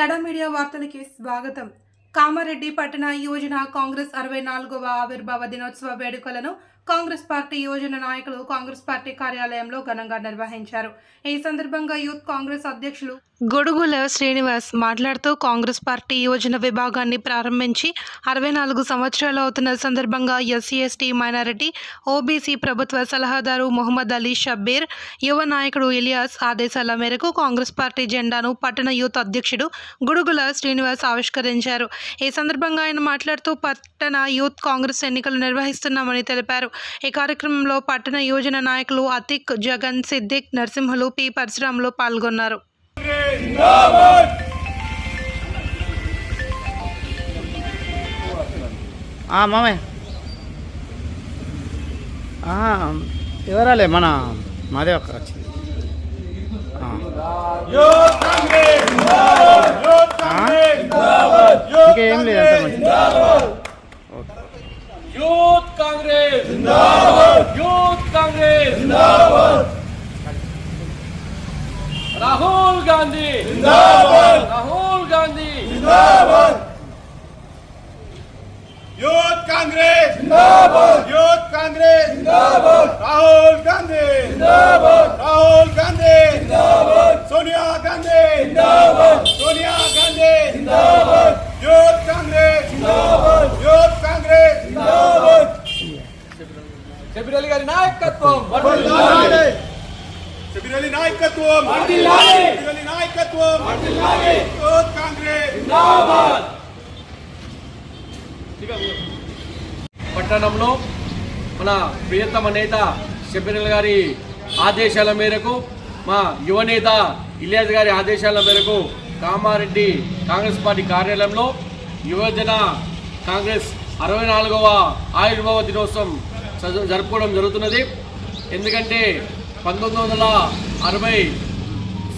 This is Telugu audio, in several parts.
తడ మీడియా వార్తలకి స్వాగతం. కామారెడ్డి పట్టణ యోజన కాంగ్రెస్ అరవై నాలుగవ ఆవిర్భావ దినోత్సవ వేడుకలను కాంగ్రెస్ పార్టీ యువజన నాయకులు కాంగ్రెస్ పార్టీ కార్యాలయంలో ఘనంగా నిర్వహించారు. ఈ సందర్భంగా యూత్ కాంగ్రెస్ అధ్యక్షులు గొడుగుల శ్రీనివాస్ మాట్లాడుతూ కాంగ్రెస్ పార్టీ యోజన విభాగాన్ని ప్రారంభించి అరవై నాలుగు సంవత్సరాలు అవుతున్న సందర్భంగా ఎస్సీ ఎస్టీ మైనారిటీ ఓబీసీ ప్రభుత్వ సలహాదారు మొహమ్మద్ అలీ షబ్బీర్ యువ నాయకుడు ఇలియాస్ ఆదేశాల మేరకు కాంగ్రెస్ పార్టీ జెండాను పట్టణ యూత్ అధ్యక్షుడు గుడుగుల శ్రీనివాస్ ఆవిష్కరించారు. ఈ సందర్భంగా ఆయన మాట్లాడుతూ పట్టణ యూత్ కాంగ్రెస్ ఎన్నికలు నిర్వహిస్తున్నామని తెలిపారు. ఈ కార్యక్రమంలో పట్టణ యోజన నాయకులు అతిక్ జగన్ సిద్దిక్ నరసింహులు పి పరశురాములు పాల్గొన్నారు. ఆ, మామయ్య. ఆ, ఎవరాలే? మన మాదే ఒక్క వచ్చింది. ఆ. ఆ? ఇంకేం లేదు కాంగ్రెస్ యూత్ కాంగ్రెస్ రాహుల్ గాంధీ రాహుల్ గాంధీ యూత్ కాంగ్రెస్ జిందాబాద్ యూత్ కాంగ్రెస్ జిందాబాద్ రాహుల్ గాంధీ జిందాబాద్ రాహుల్ గాంధీ జిందాబాద్ సోనియా గాంధీ జిందాబాద్ సోనియా గాంధీ జిందాబాద్ యూత్ కాంగ్రెస్ జిందాబాద్ యూత్ కాంగ్రెస్ జిందాబాద్ షబీర్ అలీ గారి నాయకత్వం. శబిరలి నాయకత్వం. శబిరలి కాంగ్రెస్. పట్టణంలో మన ప్రియతమ నేత షబీర్ అలీ గారి ఆదేశాల మేరకు మా యువనేత ఇలియాస్ గారి ఆదేశాల మేరకు కామారెడ్డి కాంగ్రెస్ పార్టీ కార్యాలయంలో యువజన కాంగ్రెస్ అరవై నాలుగవ ఆయుర్భావ దినోత్సవం జరుపుకోవడం జరుగుతున్నది. ఎందుకంటే పంతొమ్మిది వందల అరవై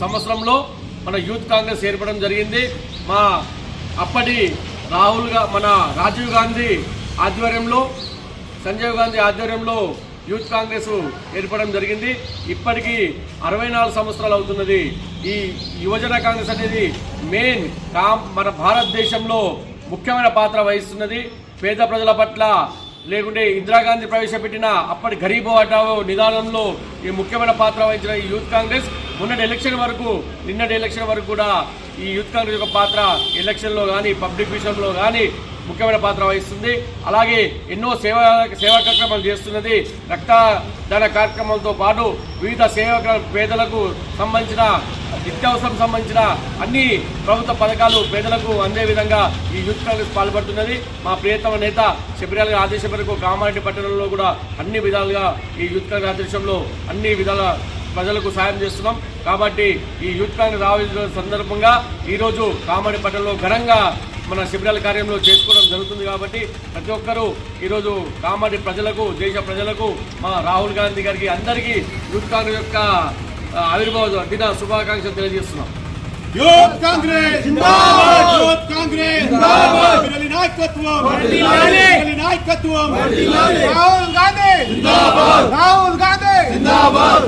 సంవత్సరంలో మన యూత్ కాంగ్రెస్ ఏర్పడడం జరిగింది. మా అప్పటి రాహుల్ మన రాజీవ్ గాంధీ ఆధ్వర్యంలో సంజయ్ గాంధీ ఆధ్వర్యంలో యూత్ కాంగ్రెస్ ఏర్పడడం జరిగింది. ఇప్పటికీ అరవై నాలుగు సంవత్సరాలు అవుతున్నది. ఈ యువజన కాంగ్రెస్ అనేది మెయిన్ కామ్ మన భారతదేశంలో ముఖ్యమైన పాత్ర వహిస్తున్నది. పేద ప్రజల పట్ల లేకుంటే ఇందిరాగాంధీ ప్రవేశపెట్టిన అప్పటి గరీబో హఠావో నిదానంలో ఈ ముఖ్యమైన పాత్ర వహించిన ఈ యూత్ కాంగ్రెస్ మొన్నటి ఎలక్షన్ వరకు నిన్నటి ఎలక్షన్ వరకు కూడా ఈ యూత్ కాంగ్రెస్ యొక్క పాత్ర ఎలక్షన్లో కానీ పబ్లిక్ విషయంలో కానీ ముఖ్యమైన పాత్ర వహిస్తుంది. అలాగే ఎన్నో సేవా సేవా కార్యక్రమాలు చేస్తున్నది. రక్తదాన కార్యక్రమాలతో పాటు వివిధ సేవా పేదలకు సంబంధించిన నిత్యావసరం సంబంధించిన అన్ని ప్రభుత్వ పథకాలు పేదలకు అందే విధంగా ఈ యూత్ కాంగ్రెస్ పాల్పడుతున్నది. మా ప్రియతమ నేత శబరిలాల్ ఆదేశం మేరకు కామారెడ్డి పట్టణంలో కూడా అన్ని విధాలుగా ఈ యూత్ కాంగ్రెస్ ఆదేశంలో అన్ని విధాల ప్రజలకు సాయం చేస్తున్నాం. కాబట్టి ఈ యూత్ కాంగ్రెస్ ఆవిర్భావ సందర్భంగా ఈరోజు కామారెడ్డి పట్టణంలో ఘనంగా మన శిబిరాల కార్యంలో చేసుకోవడం జరుగుతుంది కాబట్టి ప్రతి ఒక్కరూ ఈరోజు కామారెడ్డి ప్రజలకు దేశ ప్రజలకు మా రాహుల్ గాంధీ గారికి అందరికీ యూత్ కాంగ్రెస్ యొక్క ఆవిర్భావ దిన శుభాకాంక్షలు తెలియజేస్తున్నాం. యూత్ కాంగ్రెస్! యూత్ కాంగ్రెస్! నాయకత్వం! రాహుల్ గాంధీ! జిందాబాద్! రాహుల్ గాంధీ! జిందాబాద్!